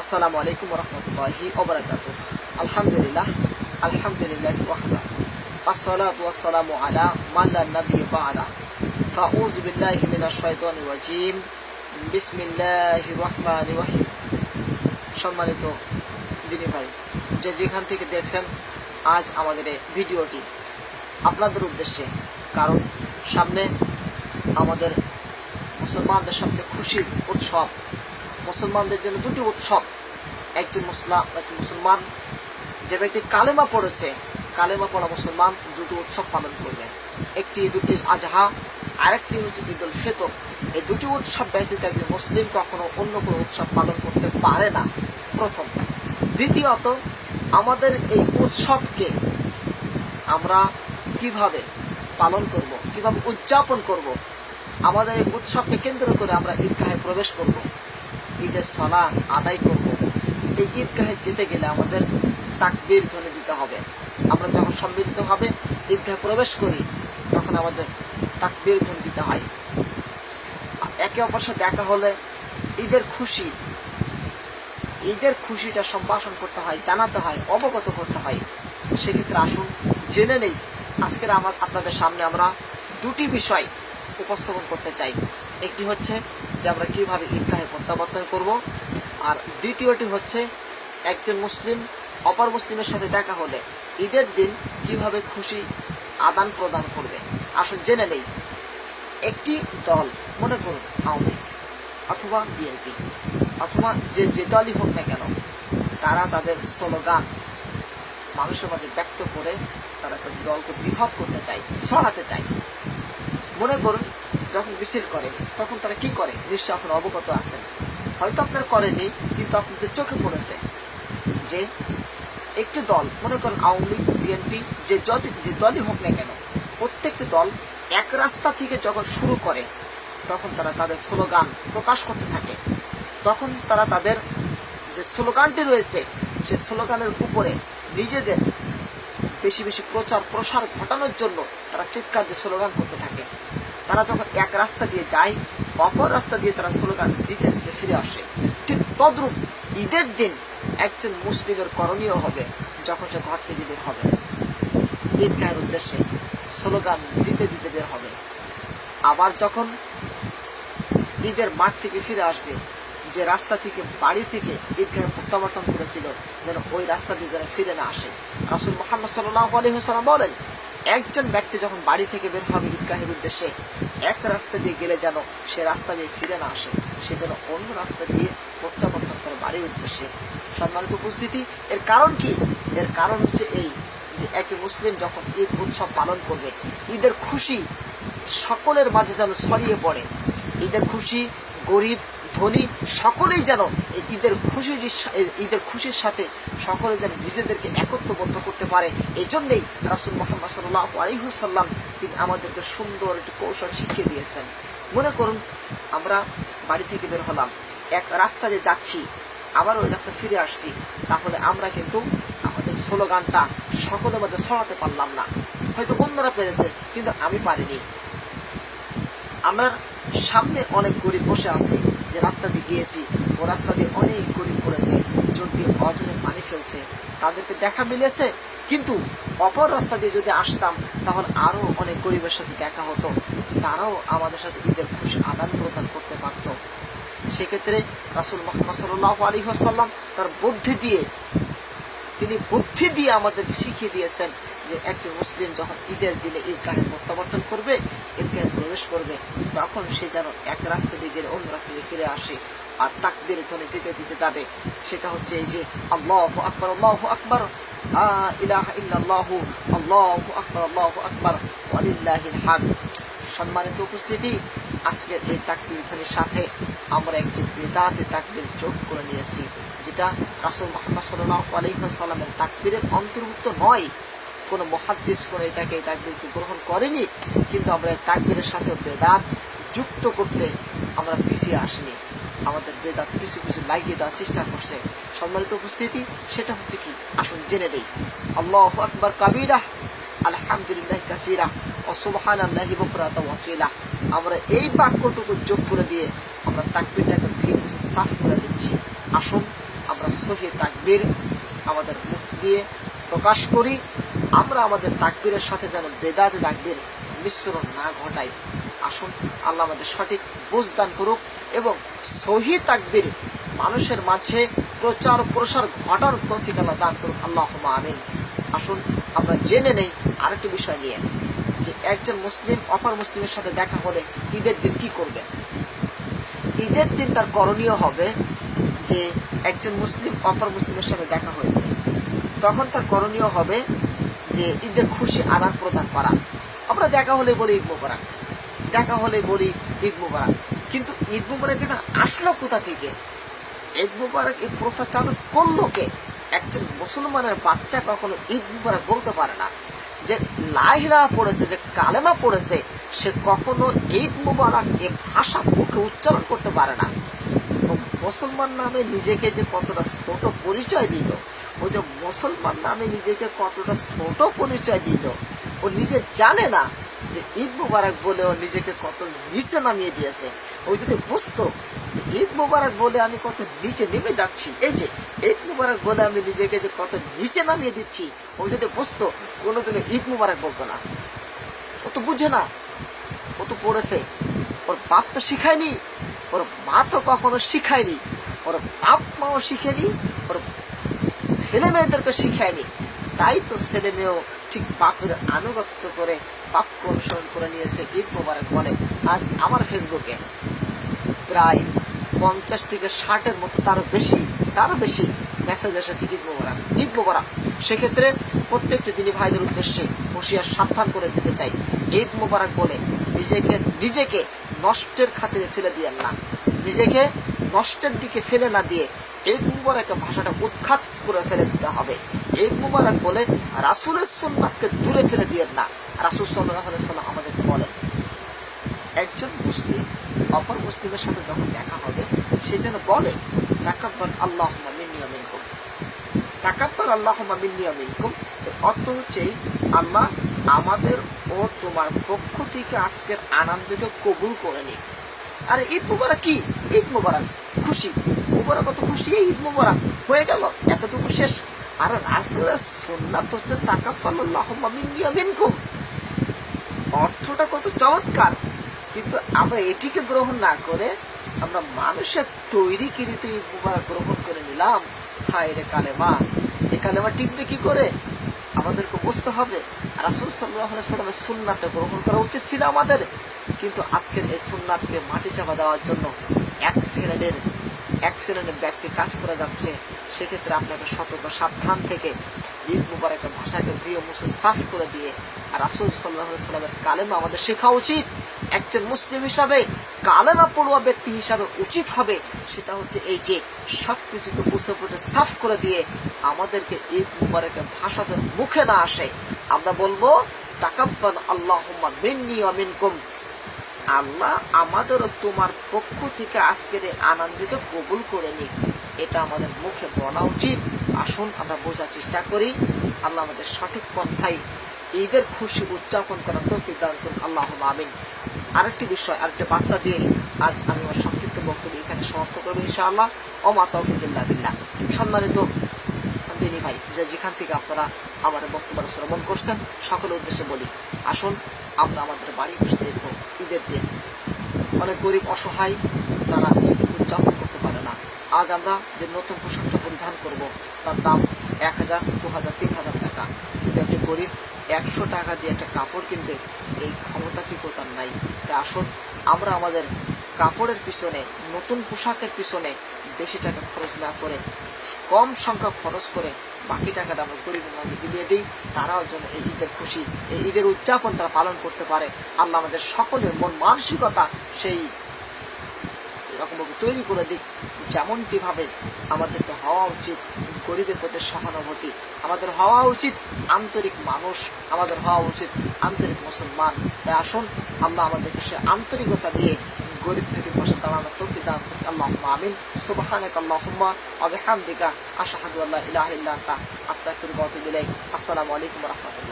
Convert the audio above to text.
আসসালামু আলাইকুম রহমতুল্লাহি ওবরাকাত। আলহামদুলিল্লাহ আলহামদুলিল্লাহ ওয়াহদা। আসসালাতু ওয়াসসালামু আলা মান লা নাবিয়্যা বা'দা। ফাউযু বিল্লাহি মিনাশ শাইতানির রাজীম। বিসমিল্লাহির রহমানির রহিম। সম্মানিত দিনী ভাই, যে যেখান থেকে দেখছেন, আজ আমাদের এই ভিডিওটি আপনাদের উদ্দেশ্যে। কারণ সামনে আমাদের মুসলমানদের সবচেয়ে খুশির উৎসব মুসলমানদের জন্য দুটি উৎসব। একজন মুসলাম একজন মুসলমান। যে ব্যক্তি কালেমা পড়েছে, কালেমা পড়া মুসলমান, দুটি উৎসব পালন করবে। একটি উল আজহা, আরেকটি হচ্ছে ঈদ উল ফিতর। এই দুটি উৎসব ব্যতীত একজন মুসলিম কখনো অন্য কোনো উৎসব পালন করতে পারে না। প্রথম। দ্বিতীয়ত, আমাদের এই উৎসবকে আমরা কীভাবে পালন করব, কীভাবে উদযাপন করব, আমাদের এই উৎসবকে কেন্দ্র করে আমরা ঈদগাহে প্রবেশ করব। ঈদের সলা আদায় করব। এই ঈদগাহে যেতে গেলে আমাদের তাকবীর ধ্বনি দিতে হবে। আমরা যখন সম্মিলিতভাবে ঈদগাহে প্রবেশ করি, তখন আমাদের তাকবীর ধ্বনি দিতে হয়। একে অপরের সাথে দেখা হলে ঈদের খুশি। ঈদের খুশিটা সম্ভাষণ করতে হয়, জানাতে হয়, অবগত করতে হয়। সেক্ষেত্রে আসুন, জেনে নেই। আজকের আমার আপনাদের সামনে আমরা দুটি বিষয় উপস্থাপন করতে চাই। একটি হচ্ছে যে আমরা কীভাবে ঈদগাহে প্রত্যাবর্তন করব? আর দ্বিতীয়টি হচ্ছে, একজন মুসলিম অপর মুসলিমের সাথে দেখা হলে ঈদের দিন কীভাবে খুশি আদান প্রদান করবে? আসুন জেনে নেই। একটি দল, মনে করুন, আওয়ামী অথবা বিএনপি অথবা যে যে দলই হোক না কেন, তারা তাদের স্লোগান মানুষের মাঝে ব্যক্ত করে তারা দলকে বৃহৎ করতে চায়, ছড়াতে চায়। মনে করুন যখন মিছিল করে, তখন তারা কি করে? নিশ্চয় এখন অবগত আছেন। হয়তো আপনার করেনি কিন্তু আপনাদের চোখে পড়েছে যে একটি দল, মনে করেন আওয়ামী লীগ, বিএনপি, যে যদি, যে দলই হোক না কেন, প্রত্যেকটি দল এক রাস্তা থেকে যখন শুরু করে, তখন তারা তাদের স্লোগান প্রকাশ করতে থাকে। তখন তারা তাদের যে স্লোগানটি রয়েছে, সে স্লোগানের উপরে নিজেদের বেশি বেশি প্রচার প্রসার ঘটানোর জন্য তারা চিৎকার দিয়ে স্লোগান করতে থাকে। তারা যখন এক রাস্তা দিয়ে যায়, অপর রাস্তা দিয়ে তারা স্লোগান দিতে দিতে ফিরে আসে। ঠিক তদ্রূপ ঈদের দিন একজন মুসলিমের করণীয় হবে যখন সে ঘর থেকে বের হবে। ঈদগাহের উদ্দেশ্যে স্লোগান দিতে দিতে বের হবে। আবার যখন ঈদের মাঠ থেকে ফিরে আসবে, যে রাস্তা থেকে, বাড়ি থেকে ঈদগাহে প্রত্যাবর্তন করেছিল, যেন ওই রাস্তা দিয়ে যেন ফিরে না আসে। রাসুল মোহাম্মদ সাল্লাহ আলহিহাল্লাম বলেন একজন ব্যক্তি যখন বাড়ি থেকে বের হবে ঈদগাহের উদ্দেশ্যে, এক রাস্তা দিয়ে গেলে যেন সে রাস্তা দিয়ে ফিরে না আসে, সে যেন অন্য রাস্তা দিয়ে প্রত্যাবর্তন করে বাড়ির উদ্দেশ্যে। সম্মানিত উপস্থিতি, এর কারণ কি? এর কারণ হচ্ছে এই যে একজন মুসলিম যখন ঈদ উৎসব পালন করবে, ঈদের খুশি সকলের মাঝে যেন ছড়িয়ে পড়ে। ঈদের খুশি, গরিব, ধনী সকলেই যেন ঈদের খুশির ঈদের খুশির সাথে সকলে যেন নিজেদেরকে একত্রবদ্ধ করতে পারে। এই জন্যেই রাসুল মোহাম্মদ সাল্লাহ আলিহুসাল্লাম তিনি আমাদেরকে সুন্দর একটি কৌশল শিখিয়ে দিয়েছেন। মনে করুন, আমরা বাড়ি থেকে বের হলাম, এক রাস্তা দিয়ে যাচ্ছি, আবার ওই রাস্তা ফিরে আসছি। তাহলে আমরা কিন্তু আমাদের স্লোগানটা সকলের মধ্যে ছড়াতে পারলাম না। হয়তো অন্যরা পেরেছে, কিন্তু আমি পারিনি। আমার সামনে অনেক গরিব বসে আছে, যে রাস্তা দিয়ে গিয়েছি, ও রাস্তা দিয়ে অনেক গরিব করেছে চোখ দিয়ে অজনে পানি ফেলছে, তাদেরকে দেখা মিলেছে। কিন্তু অপর রাস্তা দিয়ে যদি আসতাম, তাহলে আরও অনেক গরিবের সাথে দেখা হতো, তারাও আমাদের সাথে ঈদের খুশি আদান প্রদান করতে পারত। সেক্ষেত্রে রাসুল মোহাম্মদ সাল্লাহ আলী আসাল্লাম তার বুদ্ধি দিয়ে, তিনি বুদ্ধি দিয়ে আমাদেরকে শিখিয়ে দিয়েছেন যে একজন মুসলিম যখন ঈদের দিনে ঈদ ঈদগাহে প্রত্যাবর্তন করবে ঈদগাহে প্রবেশ করবে। তখন সে যেন এক রাস্তা দিয়ে গেলে অন্য রাস্তা দিয়ে ফিরে আসে আর তাকদের ধ্বনি দিতে দিতে যাবে। সেটা হচ্ছে এই যে, আল্লাহ আকবর আল্লাহ আকবর। সম্মানিত উপস্থিতি, আজকের এই তাকবির সাথে আমরা একটি বেদাতে তাকবির যোগ করে নিয়েছি, যেটা রাসুল মোহাম্মদ সাল্লাহ আলহিহাসাল্লামের তাকবিরের অন্তর্ভুক্ত নয়। কোনো মহাদ্দিস করে এটাকে এই তাকবিরকে গ্রহণ করেনি, কিন্তু আমরা তাকবিরের সাথে বেদাত যুক্ত করতে আমরা পিছিয়ে আসিনি। আমাদের বেদাত কিছু কিছু লাগিয়ে দেওয়ার চেষ্টা করছে। সম্মানিত উপস্থিতি, সেটা হচ্ছে কি? আসুন জেনে নেই। আল্লাহ আকবর কাবিরা, আলহামদুলিল্লাহ কাসিরা, ও সুবহান আল্লাহি বকরাত ওয়াসিলা। আমরা এই বাক্যটুকু যোগ করে দিয়ে আমরা তাকবিরটাকে ধীরে বুঝে সাফ করে দিচ্ছি। আসুন আমরা সহি তাকবীর আমাদের মুখ দিয়ে প্রকাশ করি। আমরা আমাদের তাকবীরের সাথে যেন বেদাত তাকবীর মিশ্রণ না ঘটাই। আসুন, আল্লাহ আমাদের সঠিক বুঝদান করুক এবং সহি তাকবীর মানুষের মাঝে প্রচার প্রসার ঘটার তৌফিক আল্লাহ দান করুক। আল্লাহ আমিন। আসুন, আমরা জেনে নেই আরেকটি বিষয় নিয়ে যে একজন মুসলিম অপর মুসলিমের সাথে দেখা হলে ঈদের দিন কি করবে? ঈদের দিন তার করণীয় হবে যে একজন মুসলিম অপর মুসলিমের সাথে দেখা হয়েছে। তখন তার করণীয় হবে যে ঈদের খুশি আদান প্রদান করা। আমরা দেখা হলে বলি ঈদ মোবারক। দেখা হলে বলি ঈদ মোবারক। কিন্তু ঈদ মোবারক এটা আসলো কোথা থেকে? ঈদ মুবারক এই প্রথা চালু করল কে? একজন মুসলমানের বাচ্চা কখনো ঈদ মুবারক বলতে পারে না। যে লাহিরা পড়েছে, যে কালেমা পড়েছে, সে কখনো ঈদ মুবারক এ ভাষা মুখে উচ্চারণ করতে পারে না। মুসলমান নামে নিজেকে যে কতটা ছোট পরিচয় দিল যে মুসলমান নামে নিজেকে কতটা ছোট পরিচয় দিল, ও নিজে জানে না যে ঈদ মুবারক বলে ও নিজেকে কত নিচে নামিয়ে দিয়েছে। ও যদি বুঝতো যে ঈদ মুবারক বলে আমি কত নিচে নেমে যাচ্ছি, এই যে ঈদ মুবারক বলে আমি নিজেকে যে কত নিচে নামিয়ে দিচ্ছি, ও যদি বুঝতো কোনোদিনও ঈদ মুবারক বলতো না। ও তো বুঝে না, ও তো পড়েছে। ওর বাপ তো শিখায়নি, ওর মা তো কখনো শিখায়নি, ওর বাপ মাও শিখেনি, ওর ছেলে মেয়েদেরকে শিখায়নি। তাই তো ছেলে মেয়েও ঠিক বাপের আনুগত্য করে বাপকে অনুসরণ করে নিয়েছে, ঈদ মোবারক বলে আজ আমার ফেসবুকে। প্রায় পঞ্চাশ থেকে ষাটের মতো তারও বেশি তারও বেশি মেসেজ এসেছে ঈদ মোবারক। ঈদ মোবারক, সেক্ষেত্রে প্রত্যেকটি দিনী ভাইদের উদ্দেশ্যে হুঁশিয়ার সাবধান করে দিতে চাই। ঈদ মোবারক বলে নিজেকে নিজেকে নষ্টের খাতিরে ফেলে দিয়েন না। নিজেকে নষ্টের দিকে ফেলে না দিয়ে ঈদ মুবারকের ভাষাটা উৎখাত করে ফেলে দিতে হবে। ঈদ মুবারক বলে রাসুলের সুন্নাতকে দূরে ফেলে দিয়ে না। রাসুল সাল্লাহ আমাদেরকে বলেন, একজন মুসলিম অপর মুসলিমের সাথে যখন দেখা হবে, সে যেন বলে তাকাব্বার আল্লাহ মিন্নিয়া মিনকুম। তাকাব্বার আল্লাহ মিন্নিয়া মিনকুম এর অর্থ হচ্ছে আল্লাহ আমাদের ও তোমার পক্ষ থেকে আজকের আনন্দকে কবুল করে নিক আরে ঈদ মুবারক কি? ঈদ মুবারক, খুশি। মুবারক কত খুশি, ঈদ মুবারক। হয়ে গেল, এতটুকু শেষ। আর রাসুলের সুন্নাত হচ্ছে তাকাব্বার আল্লাহ মিন্নিয়া মিনকুম অর্থটা কত চমৎকার। কিন্তু আমরা এটিকে গ্রহণ না করে আমরা মানুষের তৈরি কৃত ঈদ মুবারক গ্রহণ করে নিলাম। হায় রে কালেমা। এ কালেমা টিকবে কি করে? আমাদেরকে বুঝতে হবে। রাসুল সাল্লাহ সাল্লামের গ্রহণ করা উচিত ছিল আমাদের। কিন্তু আজকের এই সুন্নাতকে মাটি চাপা দেওয়ার জন্য এক শ্রেণির শ্রেণির ব্যক্তি কাজ করে যাচ্ছে, সেক্ষেত্রে আপনাকে সতর্ক, সাবধান থেকে ঈদ মুবারকের ভাষাকে প্রিয় মুসে সাফ করে দিয়ে রাসুল সাল্লাহ সাল্লামের কালেমা আমাদের শেখা উচিত। একজন মুসলিম হিসাবে কালেমা পড়ুয়া ব্যক্তি হিসাবে উচিত হবে, সেটা হচ্ছে এই যে সব কিছুকে বুঝে পড়ে সাফ করে দিয়ে আমাদেরকে ঈদ মুবারকের ভাষা যেন মুখে না আসে। আমরা বলব তাকাব্বান আল্লাহ মিন্নি অমিনকুম আল্লাহ আমাদেরও তোমার পক্ষ থেকে আজকের এই আনন্দকে কবুল করে নিক। এটা আমাদের মুখে বলা উচিত। আসুন, আমরা বোঝার চেষ্টা করি। আল্লাহ আমাদের সঠিক পন্থায় ঈদের খুশি উদযাপন করার তৌফিক দান করুন। আল্লাহ আমিন। আরেকটি বিষয়, আরেকটি বার্তা দিয়ে আজ আমি আমার সংক্ষিপ্ত বক্তব্য এখানে সমাপ্ত করব ইনশাআল্লাহ। অমা তৌফিকুল্লাহ বিল্লাহ। সম্মানিত দিনী ভাই, যে যেখান থেকে আপনারা আমার বক্তব্য শ্রবণ করছেন, সকলের উদ্দেশ্যে বলি, আসুন, আমরা আমাদের বাড়ি বসে দেখব। ঈদের দিন অনেক গরিব অসহায়, তারা ঈদ উদযাপন করতে পারে না। আজ আমরা যে নতুন পোশাকটা পরিধান করব, তার দাম এক হাজার, দু হাজার, তিন হাজার টাকা। কিন্তু একটি গরিব একশো টাকা দিয়ে একটা কাপড় কিনবে, এই ক্ষমতাটি কোথাও নাই। তাই আসুন, আমরা আমাদের কাপড়ের পিছনে, নতুন পোশাকের পিছনে বেশি টাকা খরচ না করে, কম সংখ্যা খরচ করে বাকি টাকাটা আমরা গরিবের মাঝে বিলিয়ে দিই, তারাও যেন এই ঈদের খুশি, এই ঈদের উদযাপন তারা পালন করতে পারে। আল্লাহ আমাদের সকলের মন মানসিকতা সেই এরকমভাবে তৈরি করে দিক যেমনটি ভাবে আমাদেরকে হওয়া উচিত গরিবের প্রতি সহানুভূতি, আমাদের হওয়া উচিত আন্তরিক মানুষ, আমাদের হওয়া উচিত আন্তরিক মুসলমান। তাই আসুন, আল্লাহ আমাদেরকে সে আন্তরিকতা দিয়ে গরিব থেকে বসে দাঁড়ানোর তৌফিক দান করুন। আল্লাহ আমিন। সুবহানাক আল্লাহুম্মা ওয়া বিহামদিকা। আশহাদু আল্লা ইলাহা ইল্লা আনতা। আস্তাগফিরুকা ওয়া আতুবু আসসালামু আলাইকুম ওয়া